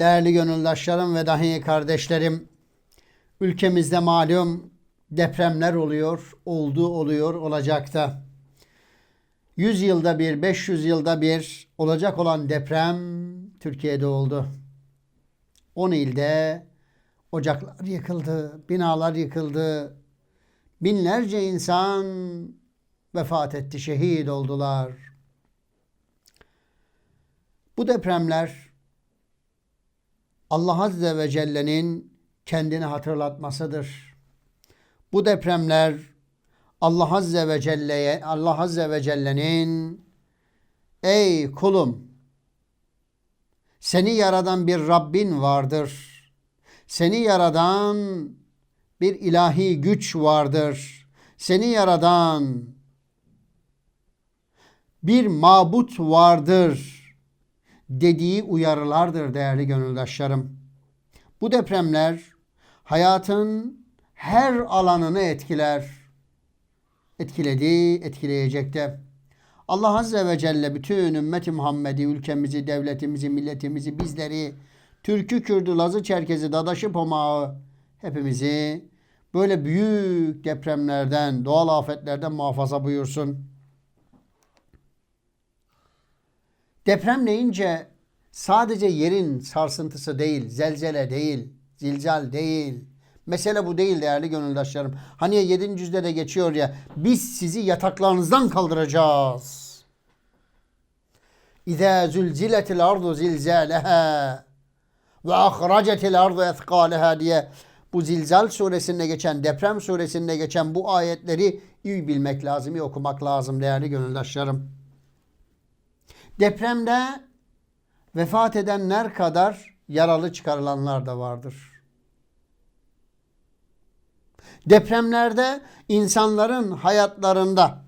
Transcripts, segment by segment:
Değerli gönüldaşlarım ve dahi kardeşlerim, ülkemizde malum depremler oluyor, oldu oluyor, olacak da. 100 yılda bir, 500 yılda bir olacak olan deprem Türkiye'de oldu. 10 ilde ocaklar yıkıldı, binalar yıkıldı. Binlerce insan vefat etti, şehit oldular. Bu depremler Allah Azze ve Celle'nin kendini hatırlatmasıdır. Bu depremler Allah Azze ve Celle'ye Allah Azze ve Celle'nin ey kulum seni yaradan bir Rabbin vardır. Seni yaradan bir ilahi güç vardır. Seni yaradan bir mabut vardır dediği uyarılardır değerli gönüldaşlarım. Bu depremler hayatın her alanını etkiler. Etkiledi, etkileyecek de. Allah Azze ve Celle bütün ümmeti Muhammed'i, ülkemizi, devletimizi, milletimizi, bizleri, Türk'ü, Kürd'ü, Laz'ı, Çerkez'i, Dadaş'ı, Pomağı hepimizi böyle büyük depremlerden, doğal afetlerden muhafaza buyursun. Deprem deyince sadece yerin sarsıntısı değil, zelzele değil, zilzal değil. Mesele bu değil değerli gönüldaşlarım. Hani 7. cüzde de geçiyor ya, biz sizi yataklarınızdan kaldıracağız. İzâ zülziletil ardu zilzâleha ve ahracetil ardu ethkâleha diye bu Zilzal suresinde geçen, deprem suresinde geçen bu ayetleri iyi bilmek lazım, iyi okumak lazım değerli gönüldaşlarım. Depremde vefat edenler kadar yaralı çıkarılanlar da vardır. Depremlerde insanların hayatlarında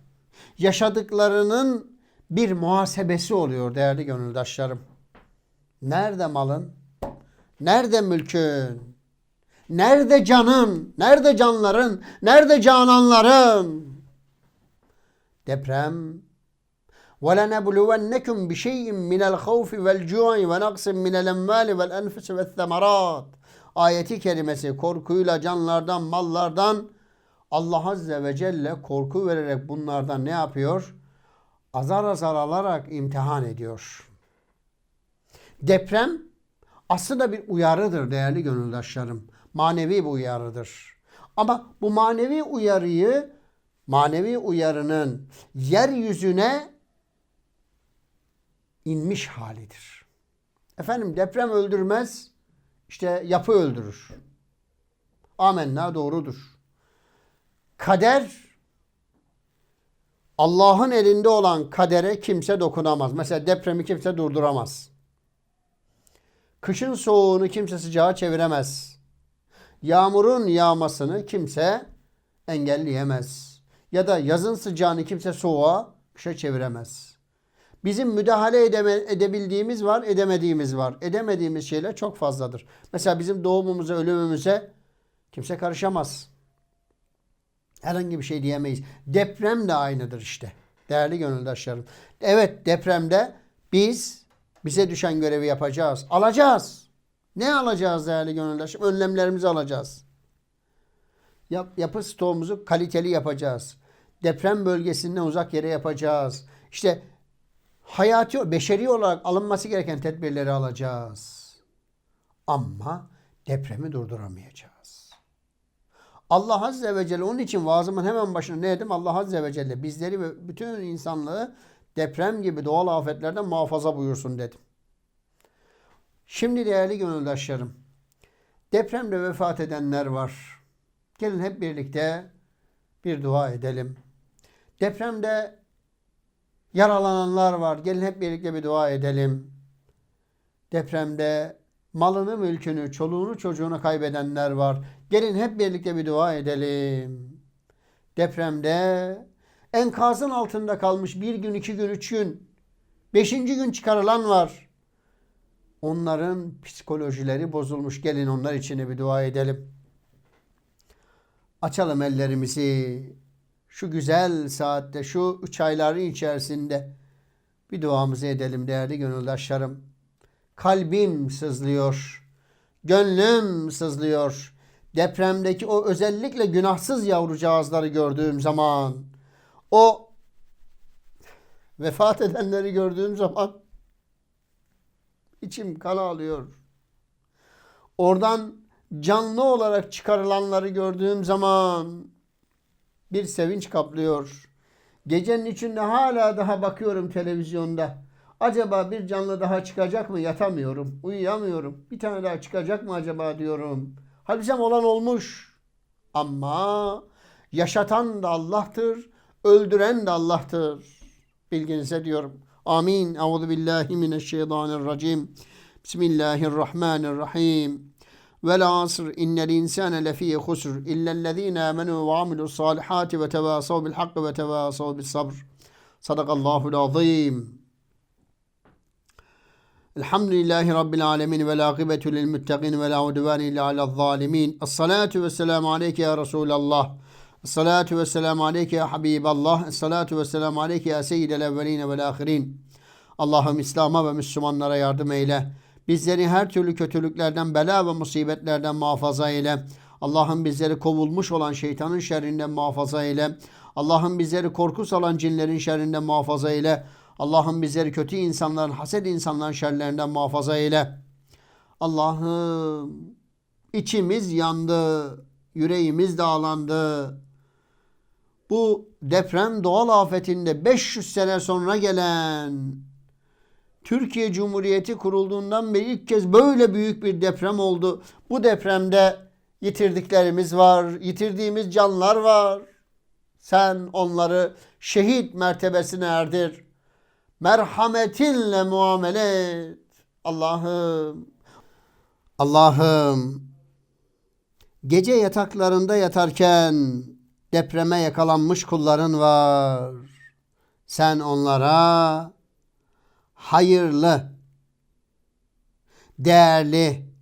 yaşadıklarının bir muhasebesi oluyor değerli gönüldaşlarım. Nerede malın? Nerede mülkün? Nerede canın? Nerede canların? Nerede cananların? Deprem وَلَنَبْلُوَنَّكُمْ بِشَيْءٍ مِنَ الْخَوْفِ وَالْجُوعِ وَنَقْصٍ مِنَ الْاَمْوَالِ وَالْاَنْفُسِ وَالثَّمَرَاتِ Ayeti kerimesi korkuyla canlardan, mallardan Allah Azze ve Celle korku vererek bunlardan ne yapıyor? Azar azar alarak imtihan ediyor. Deprem aslında bir uyarıdır değerli gönüldaşlarım. Manevi bir uyarıdır. Ama bu manevi uyarıyı, manevi uyarının yeryüzüne inmiş halidir. Efendim deprem öldürmez, işte yapı öldürür. Amenna doğrudur. Kader Allah'ın elinde olan kadere kimse dokunamaz. Mesela depremi kimse durduramaz. Kışın soğuğunu kimse sıcağa çeviremez. Yağmurun yağmasını kimse engelleyemez. Ya da yazın sıcağını kimse soğuğa kışa çeviremez. Bizim müdahale edeme, edebildiğimiz var, edemediğimiz var. Edemediğimiz şeyler çok fazladır. Mesela bizim doğumumuza, ölümümüze kimse karışamaz. Herhangi bir şey diyemeyiz. Deprem de aynıdır işte. Değerli gönüldaşlarım. Evet depremde biz bize düşen görevi yapacağız. Alacağız. Ne alacağız değerli gönüldaşım? Önlemlerimizi alacağız. Yap, yapı stoğumuzu kaliteli yapacağız. Deprem bölgesinden uzak yere yapacağız. İşte hayati, beşeri olarak alınması gereken tedbirleri alacağız. Ama depremi durduramayacağız. Allah Azze ve Celle onun için vaazımın hemen başına ne dedim? Allah Azze ve Celle bizleri ve bütün insanlığı deprem gibi doğal afetlerden muhafaza buyursun dedim. Şimdi değerli gönüldaşlarım, depremde vefat edenler var. Gelin hep birlikte bir dua edelim. Depremde yaralananlar var. Gelin hep birlikte bir dua edelim. Depremde malını, mülkünü, çoluğunu, çocuğunu kaybedenler var. Gelin hep birlikte bir dua edelim. Depremde enkazın altında kalmış bir gün, iki gün, üç gün, beşinci gün çıkarılan var. Onların psikolojileri bozulmuş. Gelin onlar için bir dua edelim. Açalım ellerimizi. Şu güzel saatte, şu üç ayların içerisinde bir duamızı edelim değerli gönüldaşlarım. kalbim sızlıyor. Gönlüm sızlıyor. Depremdeki o özellikle günahsız yavrucağızları gördüğüm zaman, o vefat edenleri gördüğüm zaman içim kan ağlıyor. Oradan canlı olarak çıkarılanları gördüğüm zaman bir sevinç kaplıyor. Gecenin içinde hala daha bakıyorum televizyonda. Acaba bir canlı daha çıkacak mı? Yatamıyorum. Uyuyamıyorum. Bir tane daha çıkacak mı acaba diyorum. Halbuki olan olmuş. Ama yaşatan da Allah'tır. Öldüren de Allah'tır. Bilginize diyorum. Amin. Euzu billahi mineşşeytanirracim. Bismillahirrahmanirrahim. Vel asr innel insane lefî husr illellezîne âmenû ve amilus salihâti ve tevâsav bil hakkı ve tevâsav bis sabr. Sadakallahul azîm. Elhamdülillahi Rabbil alemin ve lâkıbetu lil muttaqin ve lâ udvâne illâ alel zâlimin. Esselâtu ve selâmu aleyke ya Resulallah. Esselâtu ve selâmu aleyke ya Habiballah. Esselâtu ve selâmu aleyke ya seyyidel evvelîne vel âhirin. Allah'ım İslam'a ve Müslümanlara yardım eyle. Bizleri her türlü kötülüklerden, bela ve musibetlerden muhafaza eyle. Allah'ım bizleri kovulmuş olan şeytanın şerrinden muhafaza eyle. Allah'ım bizleri korku salan cinlerin şerrinden muhafaza eyle. Allah'ım bizleri kötü insanların, haset insanların şerlerinden muhafaza eyle. Allah'ım içimiz yandı, yüreğimiz dağlandı. Bu deprem doğal afetinde 500 sene sonra gelen Türkiye Cumhuriyeti kurulduğundan beri ilk kez böyle büyük bir deprem oldu. Bu depremde yitirdiklerimiz var, yitirdiğimiz canlar var. Sen onları şehit mertebesine erdir. Merhametinle muamele et. Allah'ım, Allah'ım gece yataklarında yatarken depreme yakalanmış kulların var. Sen onlara hayırlı, değerli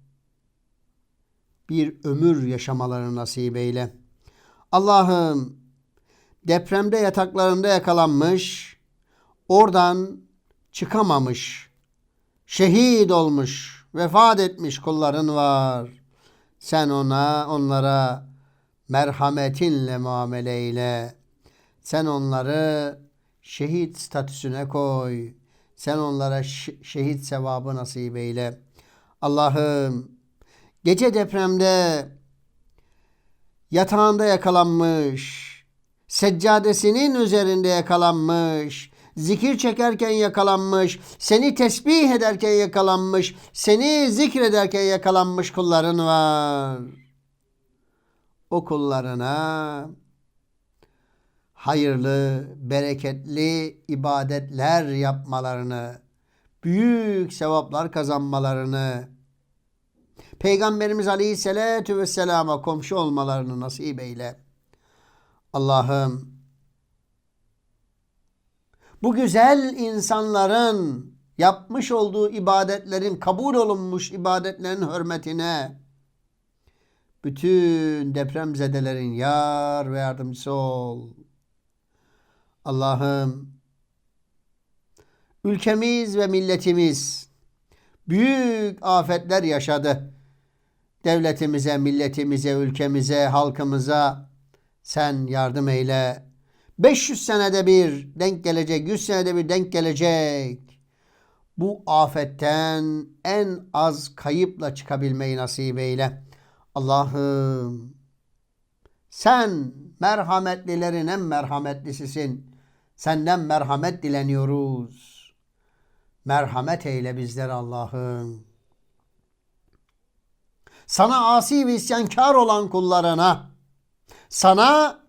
bir ömür yaşamalarını nasip eyle. Allah'ım depremde yataklarında yakalanmış, oradan çıkamamış, şehit olmuş, vefat etmiş kulların var. Sen ona, onlara merhametinle muamele eyle. Sen onları şehit statüsüne koy. Sen onlara şehit sevabı nasip eyle. Allah'ım gece depremde yatağında yakalanmış, seccadesinin üzerinde yakalanmış, zikir çekerken yakalanmış, seni tesbih ederken yakalanmış, seni zikrederken yakalanmış kulların var. O kullarına hayırlı, bereketli ibadetler yapmalarını, büyük sevaplar kazanmalarını, Peygamberimiz Aleyhisselatü Vesselam'a komşu olmalarını nasip eyle. Allah'ım, bu güzel insanların yapmış olduğu ibadetlerin, kabul olunmuş ibadetlerin hürmetine, bütün depremzedelerin yar ve yardımcısı ol. Allah'ım ülkemiz ve milletimiz büyük afetler yaşadı. Devletimize, milletimize, ülkemize, halkımıza sen yardım eyle. 500 senede bir denk gelecek, 100 senede bir denk gelecek. Bu afetten en az kayıpla çıkabilmeyi nasip eyle. Allah'ım sen merhametlilerin en merhametlisisin. Senden merhamet dileniyoruz. Merhamet eyle bizler Allah'ım. Sana asi ve isyankar olan kullarına, sana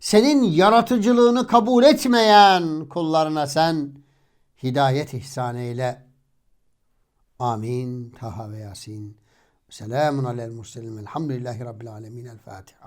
senin yaratıcılığını kabul etmeyen kullarına sen hidayet ihsan eyle. Amin. Taha ve Yasin. Selamun alel murselin. Elhamdülillahi Rabbil alemin. El Fatiha.